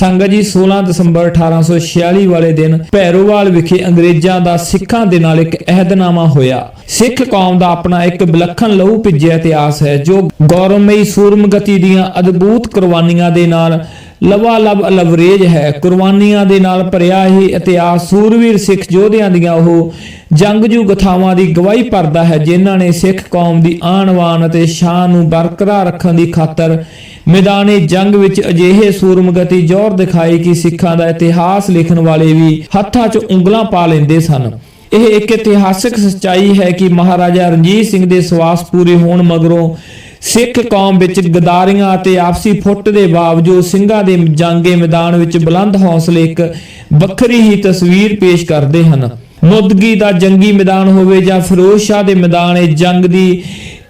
ਸੰਗਤ ਜੀ 16 ਦਸੰਬਰ 1846 ਵਾਲੇ ਦਿਨ ਭੈਰੋਵਾਲ ਵਿਖੇ ਅੰਗਰੇਜ਼ਾਂ ਦਾ ਸਿੱਖਾਂ ਦੇ ਨਾਲ ਇੱਕ ਅਹਿਦਨਾਮਾ ਹੋਇਆ। ਸਿੱਖ ਕੌਮ ਦਾ ਆਪਣਾ ਇੱਕ ਵਿਲੱਖਣ ਲਹੂ ਭਿੱਜਿਆ ਇਤਿਹਾਸ ਹੈ, ਜੋ ਗੌਰਵਮਈ ਸੂਰਮਗਤੀ ਦੀਆਂ ਅਦਭੁਤ ਕੁਰਬਾਨੀਆਂ ਦੇ ਨਾਲ ਲਵਾ ਲਬ ਲਵਰੇਜ ਹੈ। ਕੁਰਬਾਨੀਆਂ ਦੇ ਨਾਲ ਭਰਿਆ ਹੀ ਇਤਿਹਾਸ ਸੂਰਵੀਰ ਸਿੱਖ ਯੋਧਿਆਂ ਦੀਆਂ ਉਹ ਜੰਗਜੂ ਗਥਾਵਾਂ ਦੀ ਗਵਾਹੀ ਭਰਦਾ ਹੈ, ਜਿਨ੍ਹਾਂ ਨੇ ਸਿੱਖ ਕੌਮ ਦੀ ਆਣਵਾਨ ਅਤੇ ਸ਼ਾਨ ਨੂੰ ਬਰਕਰਾਰ ਰੱਖਣ ਦੀ ਖਾਤਰ ਮੈਦਾਨੇ ਜੰਗ ਵਿੱਚ ਅਜਿਹੇ ਸੂਰਮਗਤੀ ਜ਼ੋਰ ਦਿਖਾਈ ਕਿ ਸਿੱਖਾਂ ਦਾ ਇਤਿਹਾਸ ਲਿਖਣ ਵਾਲੇ ਵੀ ਹੱਥਾਂ 'ਚ ਉਂਗਲਾਂ ਪਾ ਲੈਂਦੇ ਸਨ। ਇਹ ਇੱਕ ਇਤਿਹਾਸਕ ਸੱਚਾਈ ਹੈ ਕਿ ਮਹਾਰਾਜਾ ਰਣਜੀਤ ਸਿੰਘ ਦੇ ਸਵਾਸ ਪੂਰੇ ਹੋਣ ਮਗਰੋਂ ਸਿੱਖ ਕੌਮ ਵਿੱਚ ਗਦਾਰੀਆਂ ਅਤੇ ਆਪਸੀ ਫੁੱਟ ਦੇ ਬਾਵਜੂਦ ਸਿੰਘਾਂ ਦੇ ਜੰਗੇ ਮੈਦਾਨ ਵਿੱਚ ਬੁਲੰਦ ਹੌਸਲੇ ਇੱਕ ਵੱਖਰੀ ਹੀ ਤਸਵੀਰ ਪੇਸ਼ ਕਰਦੇ ਹਨ। ਮੁੱਦਗੀ ਦਾ ਜੰਗੀ ਮੈਦਾਨ ਹੋਵੇ ਜਾਂ ਫਿਰੋਜ਼ ਸ਼ਾਹ ਦੇ ਮੈਦਾਨ ਜੰਗ ਦੀ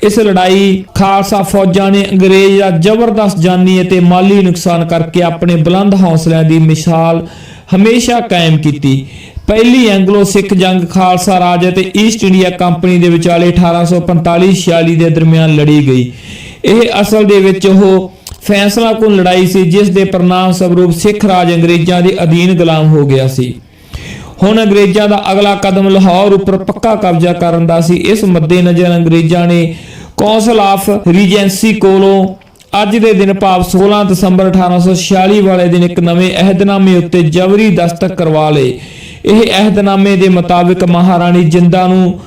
ਇਸ ਲੜਾਈ ਖਾਲਸਾ ਫੌਜਾਂ ਨੇ ਅੰਗਰੇਜ਼ ਦਾ ਜ਼ਬਰਦਸਤ ਜਾਨੀ ਅਤੇ ਮਾਲੀ ਨੁਕਸਾਨ ਕਰਕੇ ਆਪਣੇ ਬੁਲੰਦ ਹੌਸਲਿਆਂ ਦੀ ਮਿਸਾਲ ਹਮੇਸ਼ਾ ਕਾਇਮ ਕੀਤੀ। ਪਹਿਲੀ ਐਂਗਲੋ ਸਿੱਖ ਜੰਗ ਖਾਲਸਾ ਰਾਜ ਅਤੇ ਈਸਟ ਇੰਡੀਆ ਕੰਪਨੀ ਦੇ ਵਿਚਾਲੇ 1845-46 ਦੇ ਦਰਮਿਆਨ ਲੜੀ ਗਈ। ਇਹ ਅਸਲ ਦੇ ਵਿੱਚ ਉਹ ਫੈਸਲਾ ਕੁਨ ਲੜਾਈ ਸੀ, ਜਿਸ ਦੇ ਪ੍ਰਣਾਮ ਸਵਰੂਪ ਸਿੱਖ ਰਾਜ ਅੰਗਰੇਜ਼ਾਂ ਦੇ ਅਧੀਨ ਗੁਲਾਮ ਹੋ ਗਿਆ ਸੀ। ਹੁਣ ਅੰਗਰੇਜ਼ਾਂ ਦਾ ਅਗਲਾ ਕਦਮ ਲਾਹੌਰ ਉੱਪਰ ਪੱਕਾ ਕਬਜ਼ਾ ਕਰਨ ਦਾ ਸੀ। ਇਸ ਮੱਦੇਨਜ਼ਰ ਅੰਗਰੇਜ਼ਾਂ ਨੇ ਕੌਂਸਲ ਆਫ ਰੀਜੈਂਸੀ ਕੋਲੋਂ ਅੱਜ ਦੇ ਦਿਨ ਭਾਵ 16 ਦਸੰਬਰ 1846 ਵਾਲੇ ਦਿਨ ਇੱਕ ਨਵੇਂ ਅਹਿਦਨਾਮੇ ਉੱਤੇ ਜਬਰੀ ਦਸਤਕ ਕਰਵਾ ਲਏ। ਇਹ ਅਹਿਦਨਾਮੇ ਦੇ ਮੁਤਾਬਕ ਮਹਾਰਾਣੀ ਜਿੰਦਾ ਨੂੰ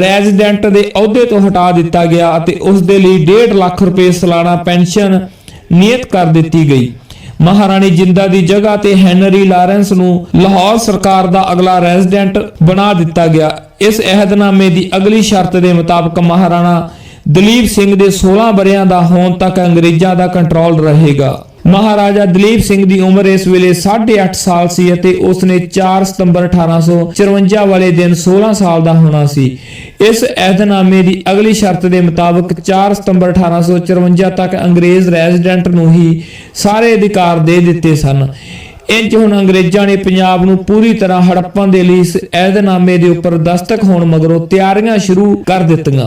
ਰੈਜ਼ੀਡੈਂਟ ਦੇ ਅਹੁਦੇ ਤੋਂ ਹਟਾ ਦਿੱਤਾ ਗਿਆ ਅਤੇ ਉਸ ਦੇ ਲਈ 1.5 ਲੱਖ ਰੁਪਏ ਸਾਲਾਨਾ ਪੈਨਸ਼ਨ ਨਿਯਤ ਕਰ ਦਿੱਤੀ ਗਈ। ਮਹਾਰਾਣੀ ਜਿੰਦਾ ਦੀ ਜਗ੍ਹਾ ਤੇ ਹੈਨਰੀ ਲਾਰੈਂਸ ਨੂੰ ਲਾਹੌਰ ਸਰਕਾਰ ਦਾ ਅਗਲਾ ਰੈਜ਼ੀਡੈਂਟ ਬਣਾ ਦਿੱਤਾ ਗਿਆ। ਇਸ ਅਹਿਦਨਾਮੇ ਦੀ ਅਗਲੀ ਸ਼ਰਤ ਦੇ ਮੁਤਾਬਕ ਮਹਾਰਾਣਾ ਦਲੀਪ ਸਿੰਘ ਦੇ 16 ਬਰਿਆਂ ਦਾ ਹੋਣ ਤੱਕ ਅੰਗਰੇਜ਼ਾਂ ਦਾ ਕੰਟਰੋਲ ਰਹੇਗਾ। ਮਹਾਰਾਜਾ ਦਲੀਪ ਸਿੰਘ ਦੀ ਉਮਰ ਇਸ ਵੇਲੇ 8.5 ਸਾਲ ਸੀ ਅਤੇ ਉਸ ਨੇ 4 ਸਤੰਬਰ 1854 ਵਾਲੇ ਦਿਨ 16 ਸਾਲ ਦਾ ਹੋਣਾ ਸੀ। ਇਸ ਅਹਿਦਨਾਮੇ ਦੀ ਅਗਲੀ ਸ਼ਰਤ ਦੇ ਮੁਤਾਬਕ 4 ਸਤੰਬਰ 1854 ਤੱਕ ਅੰਗਰੇਜ਼ ਰੈਜ਼ੀਡੈਂਟ ਨੂੰ ਹੀ ਸਾਰੇ ਅਧਿਕਾਰ ਦੇ ਦਿੱਤੇ ਸਨ। ਇੰਜ ਹੁਣ ਅੰਗਰੇਜ਼ਾਂ ਨੇ ਪੰਜਾਬ ਨੂੰ ਪੂਰੀ ਤਰ੍ਹਾਂ ਹੜੱਪਣ ਦੇ ਲਈ ਇਸ ਅਹਿਦਨਾਮੇ ਦੇ ਉੱਪਰ ਦਸਤਕ ਹੋਣ ਮਗਰੋਂ ਤਿਆਰੀਆਂ ਸ਼ੁਰੂ ਕਰ ਦਿੱਤੀਆਂ।